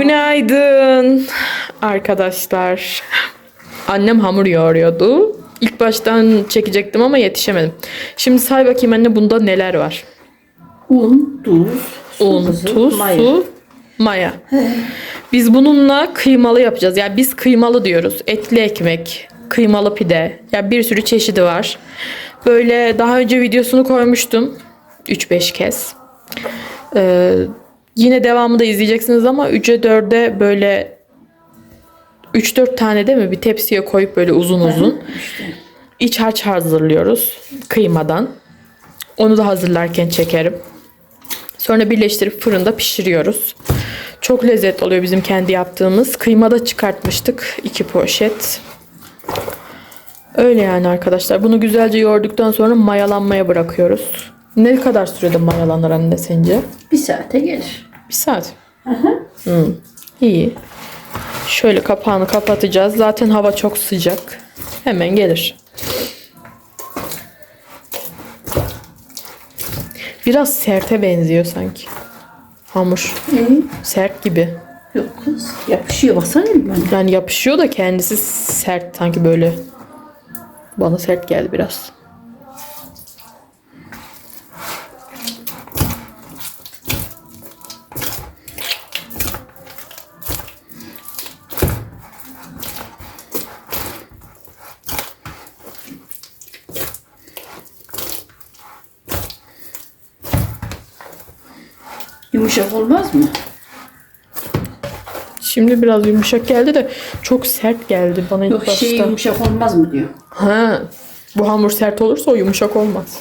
Günaydın arkadaşlar. Annem hamur yoğuruyordu. İlk baştan çekecektim ama yetişemedim. Şimdi say bakayım anne bunda neler var? Un, tuz, su Un, kızı, tuz, maya. su, maya. Biz bununla kıymalı yapacağız. Yani biz kıymalı diyoruz. Etli ekmek, kıymalı pide. Ya bir sürü çeşidi var. Böyle daha önce videosunu koymuştum. 3-5 kez. Ee, yine devamı da izleyeceksiniz ama 3'e 4'e böyle 3-4 tane değil mi? Bir tepsiye koyup böyle uzun uzun. İç harç hazırlıyoruz kıymadan. Onu da hazırlarken çekerim. Sonra birleştirip fırında pişiriyoruz. Çok lezzetli oluyor bizim kendi yaptığımız. Kıymada çıkartmıştık. iki poşet. Öyle yani arkadaşlar. Bunu güzelce yoğurduktan sonra mayalanmaya bırakıyoruz. Ne kadar sürede mayalanır anne sence? Bir saate gelir. Bir saat. Hı. İyi. Şöyle kapağını kapatacağız. Zaten hava çok sıcak. Hemen gelir. Biraz serte benziyor sanki. Hamur. Sert gibi. Yok kız. Yapışıyor baksana ben. Yani yapışıyor da kendisi sert sanki böyle. Bana sert geldi biraz. Yumuşak olmaz mı? Şimdi biraz yumuşak geldi de çok sert geldi bana ilk Yok başta. şey yumuşak olmaz mı diyor. Ha. Bu hamur sert olursa o yumuşak olmaz.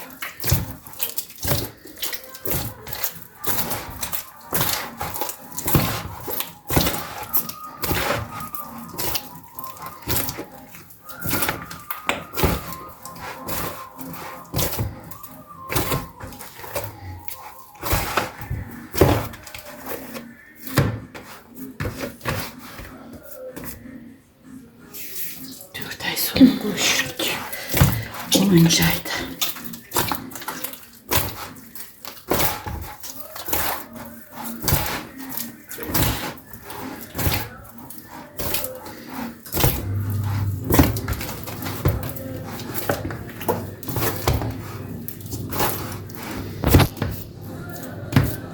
Ayda.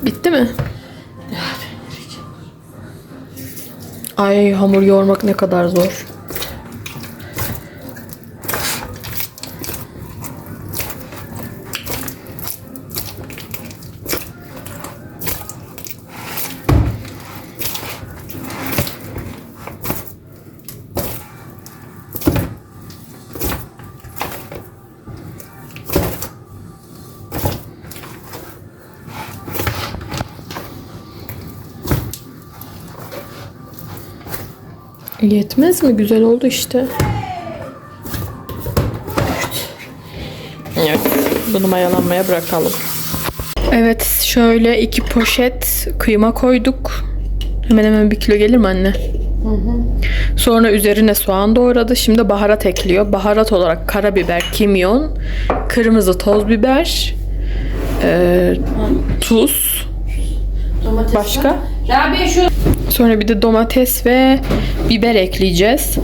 Bitti mi? Ay hamur yoğurmak ne kadar zor. Yetmez mi? Güzel oldu işte. Evet. Bunu mayalanmaya bırakalım. Evet. Şöyle iki poşet kıyma koyduk. Hemen hemen bir kilo gelir mi anne? Sonra üzerine soğan doğradı. Şimdi baharat ekliyor. Baharat olarak karabiber, kimyon, kırmızı toz biber, eee, tuz, Domates başka? Sonra bir de domates ve biber ekleyeceğiz.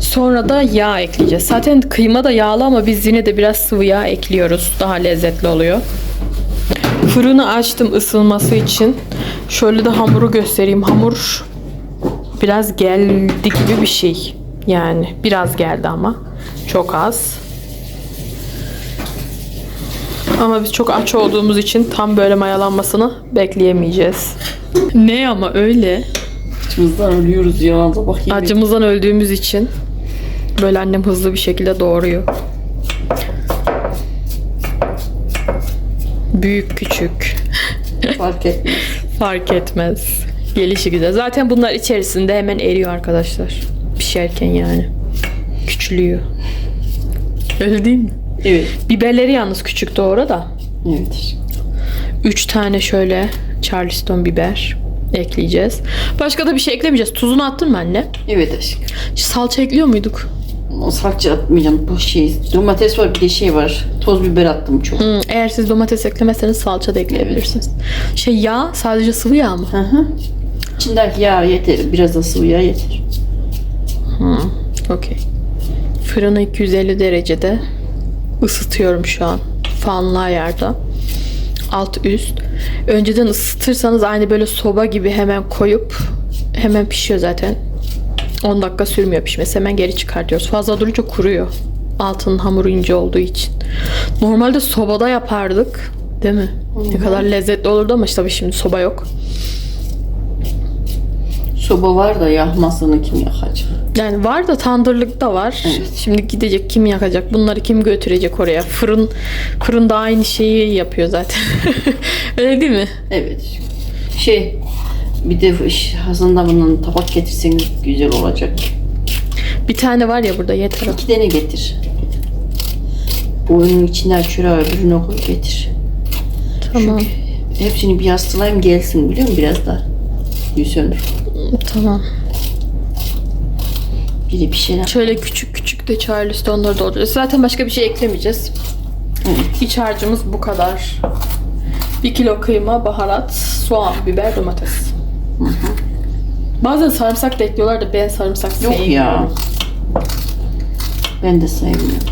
Sonra da yağ ekleyeceğiz. Zaten kıyma da yağlı ama biz yine de biraz sıvı yağ ekliyoruz. Daha lezzetli oluyor. Fırını açtım ısınması için. Şöyle de hamuru göstereyim. Hamur biraz geldi gibi bir şey. Yani biraz geldi ama. Çok az. Ama biz çok aç olduğumuz için tam böyle mayalanmasını bekleyemeyeceğiz. ne ama öyle. Açımızdan ölüyoruz ya. Allah bakayım. Acımızdan öldüğümüz için böyle annem hızlı bir şekilde doğuruyor. Büyük küçük Fark etmez. fark etmez. Gelişi güzel. Zaten bunlar içerisinde hemen eriyor arkadaşlar. Pişerken yani. Küçülüyor. Öyle değil mi? Evet. Biberleri yalnız küçük doğru da. Evet. 3 tane şöyle Charleston biber ekleyeceğiz. Başka da bir şey eklemeyeceğiz. Tuzunu attın mı anne? Evet aşkım. Salça ekliyor muyduk? O salça atmayacağım. Bu şey. Domates var bir de şey var. Toz biber attım çok. Hmm, eğer siz domates eklemezseniz salça da ekleyebilirsiniz. Şey yağ sadece sıvı yağ mı? Hı hı. İçindeki yağ yeter. Biraz da sıvı yağ yeter. Okey. Fırını 250 derecede ısıtıyorum şu an. Fanlı ayarda. Alt üst. Önceden ısıtırsanız aynı böyle soba gibi hemen koyup hemen pişiyor zaten. 10 dakika sürmüyor pişmesi. Hemen geri çıkartıyoruz. Fazla durunca kuruyor. Altının hamuru ince olduğu için. Normalde sobada yapardık. Değil mi? Ne kadar lezzetli olurdu ama işte tabii şimdi soba yok. Soba var da yakmasını kim yakacak? Yani var da tandırlık da var. Evet. Şimdi gidecek kim yakacak? Bunları kim götürecek oraya? Fırın fırın da aynı şeyi yapıyor zaten. Öyle değil mi? Evet. Şey bir de aslında bunun tabak getirseniz güzel olacak. Bir tane var ya burada yeter. İki tane getir. Oyunun içinden çöre öbürüne koy getir. Tamam. Hepsini bir yastılayayım gelsin biliyor musun biraz daha. Yüzünür. Tamam. Biri bir şeyler. Şöyle küçük küçük de Charles'te onları dolduracağız. Zaten başka bir şey eklemeyeceğiz. Evet. İç harcımız bu kadar. 1 kilo kıyma, baharat, soğan, biber, domates. Bazen sarımsak da ekliyorlar da ben sarımsak Yok sevmiyorum. ya. Ben de sevmiyorum.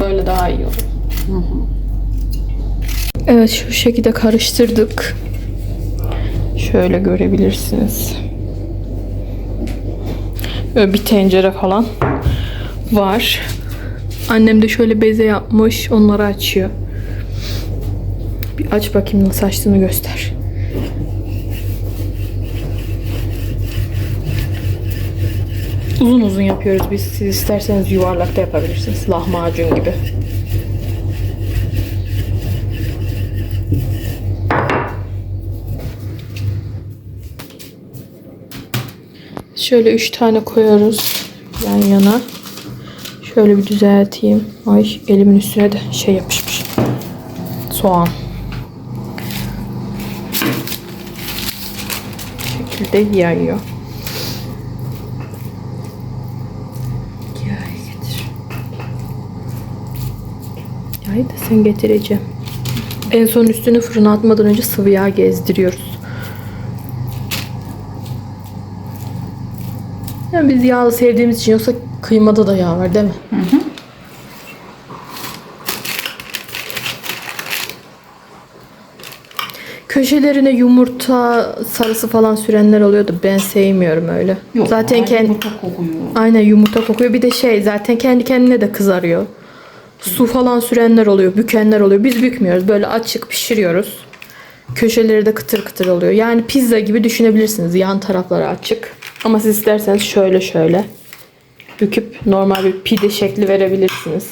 Böyle daha iyi olur. Evet şu şekilde karıştırdık. Şöyle görebilirsiniz. Böyle bir tencere falan var. Annem de şöyle beze yapmış. Onları açıyor. Bir aç bakayım nasıl açtığını göster. Uzun uzun yapıyoruz biz. Siz isterseniz yuvarlak da yapabilirsiniz. Lahmacun gibi. Şöyle üç tane koyuyoruz yan yana. Şöyle bir düzelteyim. Ay elimin üstüne de şey yapışmış. Soğan. Bu şekilde yayıyor. Yağı getir. Yağı da sen getireceğim. En son üstünü fırına atmadan önce sıvı yağ gezdiriyoruz. Yani biz yağlı sevdiğimiz için yoksa kıymada da yağ var değil mi? Köşelerine yumurta sarısı falan sürenler oluyordu. Ben sevmiyorum öyle. Yok. zaten kendi yumurta kokuyor. Aynen yumurta kokuyor. Bir de şey zaten kendi kendine de kızarıyor. Su falan sürenler oluyor, bükenler oluyor. Biz bükmüyoruz. Böyle açık pişiriyoruz. Köşeleri de kıtır kıtır oluyor. Yani pizza gibi düşünebilirsiniz. Yan tarafları açık. Ama siz isterseniz şöyle şöyle büküp normal bir pide şekli verebilirsiniz.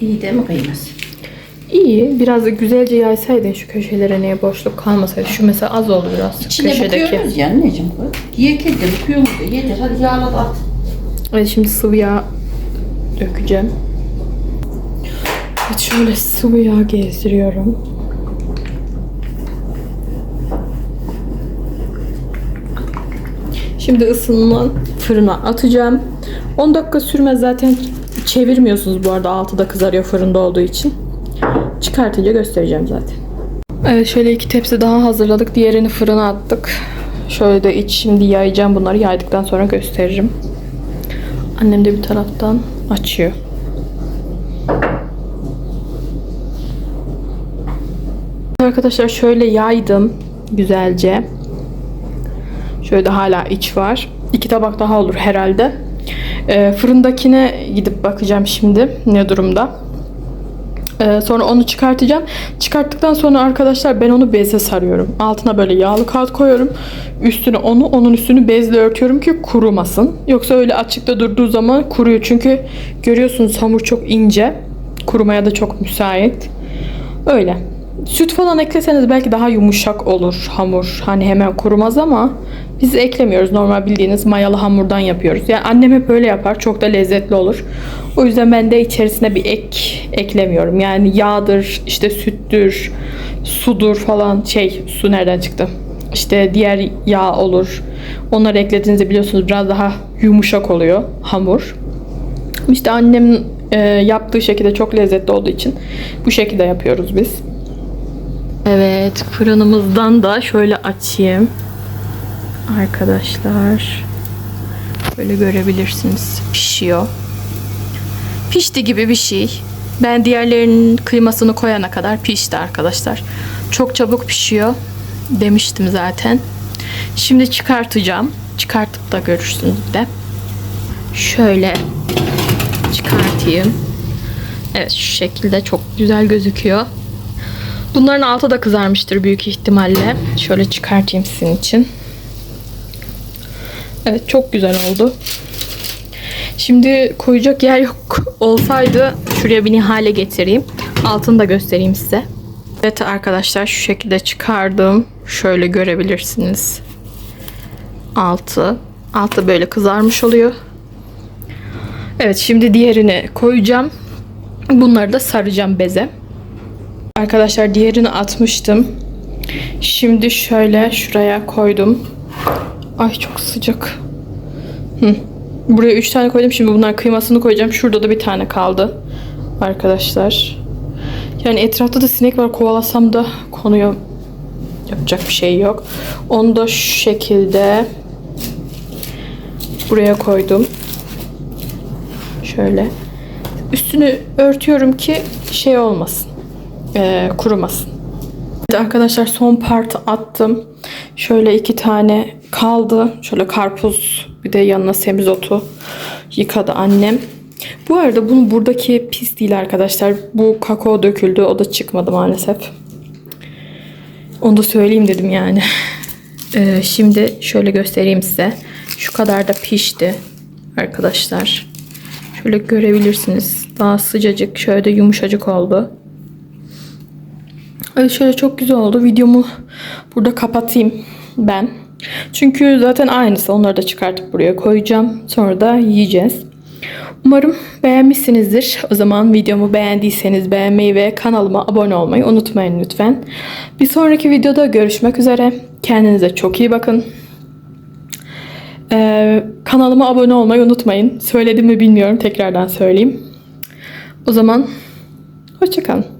İyi değil mi kıyması? İyi. Biraz da güzelce yaysaydın şu köşelere neye boşluk kalmasaydı. Şu mesela az oldu biraz İçine köşedeki. bakıyoruz ya anneciğim. Yiyeket de bakıyoruz da yeter. Hadi yağla da at. Evet şimdi sıvı yağ dökeceğim. Evet şöyle sıvı yağ gezdiriyorum. Şimdi ısınılan fırına atacağım. 10 dakika sürmez zaten çevirmiyorsunuz bu arada altıda kızarıyor fırında olduğu için. Çıkartınca göstereceğim zaten. Evet şöyle iki tepsi daha hazırladık. Diğerini fırına attık. Şöyle de iç şimdi yayacağım bunları. Yaydıktan sonra gösteririm. Annem de bir taraftan açıyor. Arkadaşlar şöyle yaydım güzelce. Şöyle de hala iç var. İki tabak daha olur herhalde. Ee, fırındakine gidip bakacağım şimdi ne durumda. Ee, sonra onu çıkartacağım. Çıkarttıktan sonra arkadaşlar ben onu beze sarıyorum. Altına böyle yağlı kağıt koyuyorum. Üstüne onu, onun üstünü bezle örtüyorum ki kurumasın. Yoksa öyle açıkta durduğu zaman kuruyor. Çünkü görüyorsunuz hamur çok ince. Kurumaya da çok müsait. Öyle. Süt falan ekleseniz belki daha yumuşak olur hamur. Hani hemen kurumaz ama biz eklemiyoruz. Normal bildiğiniz mayalı hamurdan yapıyoruz. Yani annem hep öyle yapar. Çok da lezzetli olur. O yüzden ben de içerisine bir ek eklemiyorum. Yani yağdır, işte süttür, sudur falan şey su nereden çıktı? İşte diğer yağ olur. Onları eklediğinizde biliyorsunuz biraz daha yumuşak oluyor hamur. İşte annemin e, yaptığı şekilde çok lezzetli olduğu için bu şekilde yapıyoruz biz. Evet fırınımızdan da şöyle açayım. Arkadaşlar. Böyle görebilirsiniz. Pişiyor. Pişti gibi bir şey. Ben diğerlerinin kıymasını koyana kadar pişti arkadaşlar. Çok çabuk pişiyor. Demiştim zaten. Şimdi çıkartacağım. Çıkartıp da görürsünüz de. Şöyle çıkartayım. Evet şu şekilde çok güzel gözüküyor. Bunların altı da kızarmıştır büyük ihtimalle. Şöyle çıkartayım sizin için. Evet çok güzel oldu. Şimdi koyacak yer yok olsaydı şuraya bir hale getireyim. Altını da göstereyim size. Evet arkadaşlar şu şekilde çıkardım. Şöyle görebilirsiniz. Altı. Altı böyle kızarmış oluyor. Evet şimdi diğerini koyacağım. Bunları da saracağım beze. Arkadaşlar diğerini atmıştım. Şimdi şöyle şuraya koydum. Ay çok sıcak. Hı. Buraya 3 tane koydum. Şimdi bunlar kıymasını koyacağım. Şurada da bir tane kaldı. Arkadaşlar. Yani etrafta da sinek var. Kovalasam da konuyor. Yapacak bir şey yok. Onu da şu şekilde buraya koydum. Şöyle. Üstünü örtüyorum ki şey olmasın. Ee, kurumasın. Evet arkadaşlar son part attım. Şöyle iki tane kaldı. Şöyle karpuz bir de yanına semizotu yıkadı annem. Bu arada bunun buradaki pis değil arkadaşlar. Bu kakao döküldü. O da çıkmadı maalesef. Onu da söyleyeyim dedim yani. Ee, şimdi şöyle göstereyim size. Şu kadar da pişti arkadaşlar. Şöyle görebilirsiniz. Daha sıcacık, şöyle de yumuşacık oldu. Evet şöyle çok güzel oldu. Videomu burada kapatayım ben. Çünkü zaten aynısı. Onları da çıkartıp buraya koyacağım. Sonra da yiyeceğiz. Umarım beğenmişsinizdir. O zaman videomu beğendiyseniz beğenmeyi ve kanalıma abone olmayı unutmayın lütfen. Bir sonraki videoda görüşmek üzere. Kendinize çok iyi bakın. Ee, kanalıma abone olmayı unutmayın. Söyledim mi bilmiyorum. Tekrardan söyleyeyim. O zaman hoşçakalın.